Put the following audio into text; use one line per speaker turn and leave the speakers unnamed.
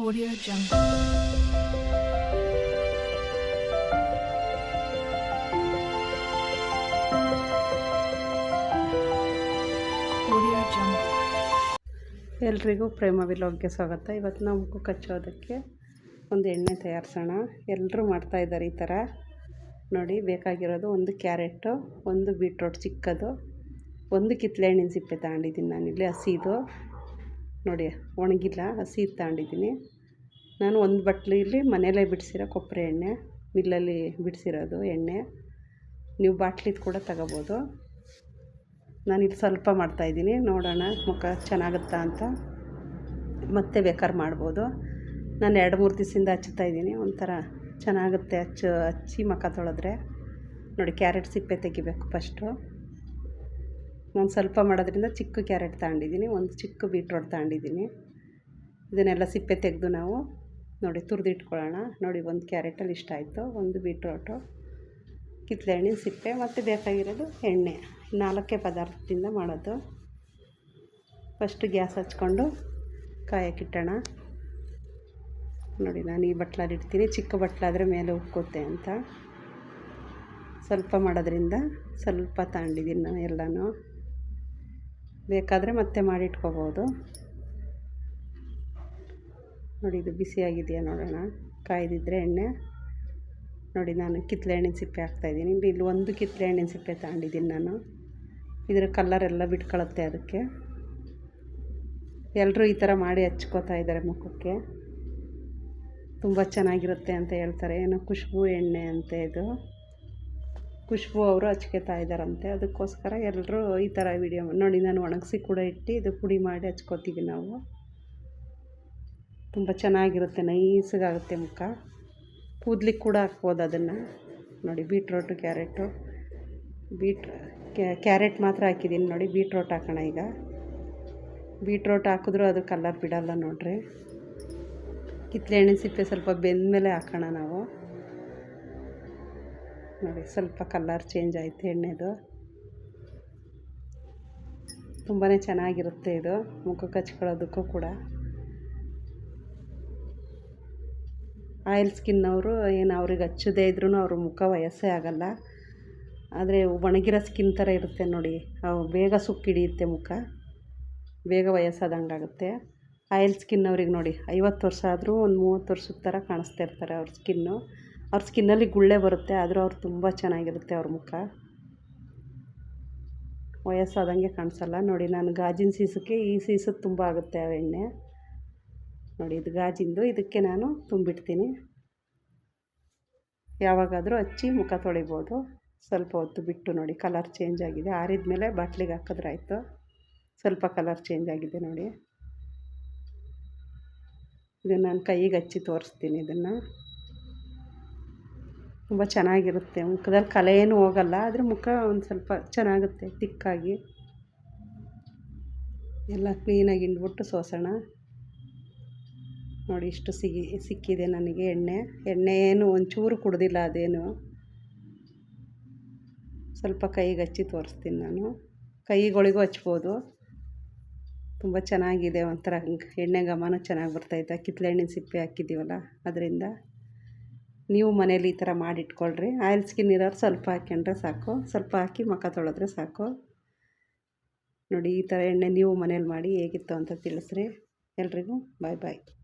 Audio Jungle.
ಎಲ್ರಿಗೂ ಪ್ರೇಮ ವಿಲೋಗ್ಗೆ ಸ್ವಾಗತ. ಇವತ್ತು ನಾವು ಮುಖ ಕಚ್ಚೋದಕ್ಕೆ ಒಂದು ಎಣ್ಣೆ ತಯಾರಿಸೋಣ. ಎಲ್ಲರೂ ಮಾಡ್ತಾಯಿದ್ದಾರೆ ಈ ಥರ. ನೋಡಿ, ಬೇಕಾಗಿರೋದು ಒಂದು ಕ್ಯಾರೆಟು, ಒಂದು ಬೀಟ್ರೋಟ್ ಚಿಕ್ಕದು, ಒಂದು ಕಿತ್ತಳೆ ಹಣ್ಣಿನ ಸಿಪ್ಪೆ ತಗೊಂಡಿದ್ದೀನಿ ನಾನಿಲ್ಲಿ ಹಸಿದು. ನೋಡಿ, ಒಣಗಿಲ್ಲ, ಹಸಿ ತಗೊಂಡಿದ್ದೀನಿ. ನಾನು ಒಂದು ಬಟ್ಲಲ್ಲಿ ಮನೆಯಲ್ಲೇ ಬಿಡಿಸಿರೋ ಕೊಬ್ಬರಿ ಎಣ್ಣೆ, ಮಿಲ್ಲಲ್ಲಿ ಬಿಡಿಸಿರೋದು ಎಣ್ಣೆ. ನೀವು ಬಾಟ್ಲಿದು ಕೂಡ ತಗೋಬೋದು. ನಾನಿಲ್ಲಿ ಸ್ವಲ್ಪ ಮಾಡ್ತಾಯಿದ್ದೀನಿ ನೋಡೋಣ ಮುಖ ಚೆನ್ನಾಗುತ್ತಾ ಅಂತ. ಮತ್ತೆ ಬೇಕಾದ್ರೆ ಮಾಡ್ಬೋದು. ನಾನು ಎರಡು ಮೂರು ದಿವಸದಿಂದ ಹಚ್ತಾ ಇದ್ದೀನಿ. ಒಂಥರ ಚೆನ್ನಾಗುತ್ತೆ. ಹಚ್ಚು, ಹಚ್ಚಿ ಮುಖ ತೊಳೆದ್ರೆ. ನೋಡಿ, ಕ್ಯಾರೆಟ್ ಸಿಪ್ಪೆ ತೆಗಿಬೇಕು ಫಸ್ಟು. ನಾನು ಸ್ವಲ್ಪ ಮಾಡೋದ್ರಿಂದ ಚಿಕ್ಕ ಕ್ಯಾರೆಟ್ ತಗೊಂಡಿದ್ದೀನಿ, ಒಂದು ಚಿಕ್ಕ ಬೀಟ್ರೋಟ್ ತಗೊಂಡಿದ್ದೀನಿ. ಇದನ್ನೆಲ್ಲ ಸಿಪ್ಪೆ ತೆಗೆದು ನಾವು ನೋಡಿ ತುರಿದಿಟ್ಕೊಳ್ಳೋಣ. ನೋಡಿ ಒಂದು ಕ್ಯಾರೆಟಲ್ಲಿ ಇಷ್ಟ ಆಯಿತು, ಒಂದು ಬೀಟ್ರೋಟು ಕಿತ್ತಳೆ ಹಣ್ಣಿನ ಸಿಪ್ಪೆ ಮತ್ತು ಬೇಕಾಗಿರೋದು ಎಣ್ಣೆ. ನಾಲ್ಕೇ ಪದಾರ್ಥದಿಂದ ಮಾಡೋದು. ಫಸ್ಟು ಗ್ಯಾಸ್ ಹಚ್ಕೊಂಡು ಕಾಯಕ್ಕಿಟ್ಟೋಣ ನೋಡಿ ನಾನು ಈ ಬಟ್ಲಲ್ಲಿ ಇಡ್ತೀನಿ, ಚಿಕ್ಕ ಬಟ್ಲಾದರೆ ಮೇಲೆ ಉಕ್ಕುತ್ತೆ ಅಂತ. ಸ್ವಲ್ಪ ಮಾಡೋದ್ರಿಂದ ಸ್ವಲ್ಪ ತಗೊಂಡಿದ್ದೀನಿ ನಾನು ಎಲ್ಲನೂ. ಬೇಕಾದರೆ ಮತ್ತೆ ಮಾಡಿಟ್ಕೋಬೋದು. ನೋಡಿ, ಇದು ಬಿಸಿಯಾಗಿದೆಯಾ ನೋಡೋಣ. ಕಾಯ್ದಿದ್ರೆ ಎಣ್ಣೆ. ನೋಡಿ, ನಾನು ಕಿತ್ತಲೆ ಹಣ್ಣಿನ ಸಿಪ್ಪೆ ಹಾಕ್ತಾಯಿದ್ದೀನಿ ಇಲ್ಲಿ ಒಂದು ಕಿತ್ತಲೆ ಹಣ್ಣಿನ ಸಿಪ್ಪೆ ತಗೊಂಡಿದ್ದೀನಿ ನಾನು. ಇದರ ಕಲ್ಲರ್ ಎಲ್ಲ ಬಿಟ್ಕೊಳ್ಳುತ್ತೆ ಅದಕ್ಕೆ. ಎಲ್ಲರೂ ಈ ಥರ ಮಾಡಿ ಹಚ್ಕೋತಾ ಇದ್ದಾರೆ ಮುಖಕ್ಕೆ. ತುಂಬ ಚೆನ್ನಾಗಿರುತ್ತೆ ಅಂತ ಹೇಳ್ತಾರೆ. ಏನೋ ಖುಷ್ಬು ಎಣ್ಣೆ ಅಂತ ಇದು. ಖುಷ್ಬು ಅವರು ಹಚ್ಕೋತಾ ಇದ್ದಾರಂತೆ ಅದಕ್ಕೋಸ್ಕರ ಎಲ್ಲರೂ ಈ ಥರ ವಿಡಿಯೋ ನೋಡಿ ನಾನು ಒಣಗಿಸಿ ಕೂಡ ಇಟ್ಟು ಇದು ಪುಡಿ ಮಾಡಿ ಹಚ್ಕೋತೀವಿ ನಾವು. ತುಂಬ ಚೆನ್ನಾಗಿರುತ್ತೆ ನೈಸಾಗುತ್ತೆ ಮುಖ. ಕೂದ್ಲಿಗೆ ಕೂಡ ಹಾಕ್ಬೋದು ಅದನ್ನು. ನೋಡಿ ಬೀಟ್ರೋಟು ಕ್ಯಾರೆಟು ಬೀಟ್ ಕ್ಯಾರೆಟ್ ಮಾತ್ರ ಹಾಕಿದ್ದೀನಿ ನೋಡಿ ಬೀಟ್ರೋಟ್ ಹಾಕೋಣ ಈಗ. ಬೀಟ್ರೋಟ್ ಹಾಕಿದ್ರೂ ಅದು ಕಲರ್ ಬಿಡಲ್ಲ ನೋಡ್ರಿ. ಕಿತ್ತಲೆ ಎಣ್ಣೆ ಸಿಪ್ಪೆ ಸ್ವಲ್ಪ ಬೆಂದ ಮೇಲೆ ಹಾಕೋಣ ನಾವು. ನೋಡಿ, ಸ್ವಲ್ಪ ಕಲರ್ ಚೇಂಜ್ ಆಯಿತು ಎಣ್ಣೆದು. ತುಂಬಾ ಚೆನ್ನಾಗಿರುತ್ತೆ ಇದು ಮುಖಕ್ಕೆ ಹಚ್ಕೊಳ್ಳೋದಕ್ಕೂ ಕೂಡ. ಆಯಿಲ್ ಸ್ಕಿನ್ನವರು ಏನು ಅವ್ರಿಗೆ ಹಚ್ಚದೇ ಇದ್ರೂ ಅವ್ರ ಮುಖ ವಯಸ್ಸೇ ಆಗಲ್ಲ. ಆದರೆ ಒಣಗಿರೋ ಸ್ಕಿನ್ ಥರ ಇರುತ್ತೆ ನೋಡಿ, ಅವು ಬೇಗ ಸುಕ್ಕಿಡಿಯುತ್ತೆ ಮುಖ. ಬೇಗ ವಯಸ್ಸಾದಂಗೆ ಆಗುತ್ತೆ. ಆಯಿಲ್ ಸ್ಕಿನ್ ಅವ್ರಿಗೆ ನೋಡಿ, ಐವತ್ತು ವರ್ಷ ಆದರೂ ಒಂದು ಮೂವತ್ತು ವರ್ಷದ ಥರ ಕಾಣಿಸ್ತಾ ಇರ್ತಾರೆ ಅವ್ರ ಸ್ಕಿನ್ನು. ಅವ್ರ ಸ್ಕಿನ್ನಲ್ಲಿ ಗುಳ್ಳೆ ಬರುತ್ತೆ, ಆದರೂ ಅವ್ರು ತುಂಬ ಚೆನ್ನಾಗಿರುತ್ತೆ ಅವ್ರ ಮುಖ. ವಯಸ್ಸಾದಂಗೆ ಕಾಣಿಸಲ್ಲ. ನೋಡಿ, ನಾನು ಗಾಜಿನ ಸೀಸಕ್ಕೆ ಈ ಸೀಸು ತುಂಬ ಆಗುತ್ತೆ ಆ ಎಣ್ಣೆ. ನೋಡಿ, ಇದು ಗಾಜಿಂದು. ಇದಕ್ಕೆ ನಾನು ತುಂಬಿಡ್ತೀನಿ. ಯಾವಾಗಾದರೂ ಹಚ್ಚಿ ಮುಖ ತೊಳಿಬೋದು. ಸ್ವಲ್ಪ ಹೊತ್ತು ಬಿಟ್ಟು ನೋಡಿ, ಕಲರ್ ಚೇಂಜ್ ಆಗಿದೆ. ಆರಿದ ಮೇಲೆ ಬಾಟ್ಲಿಗೆ ಹಾಕಿದ್ರೆ ಆಯಿತು. ಸ್ವಲ್ಪ ಕಲರ್ ಚೇಂಜ್ ಆಗಿದೆ ನೋಡಿ. ಇದನ್ನು ನಾನು ಕೈಗೆ ಹಚ್ಚಿ ತೋರಿಸ್ತೀನಿ ಇದನ್ನು. ತುಂಬ ಚೆನ್ನಾಗಿರುತ್ತೆ. ಮುಖದಲ್ಲಿ ಕಲೆ ಏನು ಹೋಗಲ್ಲ, ಆದರೆ ಮುಖ ಒಂದು ಸ್ವಲ್ಪ ಚೆನ್ನಾಗುತ್ತೆ, ತಿಕ್ಕಾಗಿ. ಎಲ್ಲ ಕ್ಲೀನಾಗಿ ಹಿಂಡ್ಬಿಟ್ಟು ಸೋಸೋಣ. ನೋಡಿ ಇಷ್ಟು ಸಿಗಿ, ಸಿಕ್ಕಿದೆ ನನಗೆ ಎಣ್ಣೆ. ಎಣ್ಣೆ ಏನು ಒಂಚೂರು ಕುಡ್ದಿಲ್ಲ ಅದೇನು. ಸ್ವಲ್ಪ ಕೈಗೆ ಹಚ್ಚಿ ತೋರಿಸ್ತೀನಿ ನಾನು. ಕೈಗಳಿಗೂ ಹಚ್ಬೋದು. ತುಂಬ ಚೆನ್ನಾಗಿದೆ ಒಂಥರ ಎಣ್ಣೆ ಘಮನೂ ಚೆನ್ನಾಗಿ ಬರ್ತೈತೆ ಕಿತ್ತಳೆ ಹಣ್ಣಿನ ಸಿಪ್ಪೆ ಹಾಕಿದ್ದೀವಲ್ಲ, ಅದರಿಂದ. ನೀವು ಮನೇಲಿ ಈ ಥರ ಮಾಡಿಟ್ಕೊಳ್ರಿ. ಆಯಿಲ್ ಸ್ಕಿನ್ ಇರೋರು ಸ್ವಲ್ಪ ಹಾಕ್ಕೊಂಡ್ರೆ ಸಾಕು. ಸ್ವಲ್ಪ ಹಾಕಿ ಮುಖ ತೊಳೆದ್ರೆ ಸಾಕು. ನೋಡಿ, ಈ ಥರ ಎಣ್ಣೆ ನೀವು ಮನೇಲಿ ಮಾಡಿ ಹೇಗಿತ್ತು ಅಂತ ತಿಳಿಸ್ರಿ. ಎಲ್ರಿಗೂ ಬಾಯ್ ಬಾಯ್.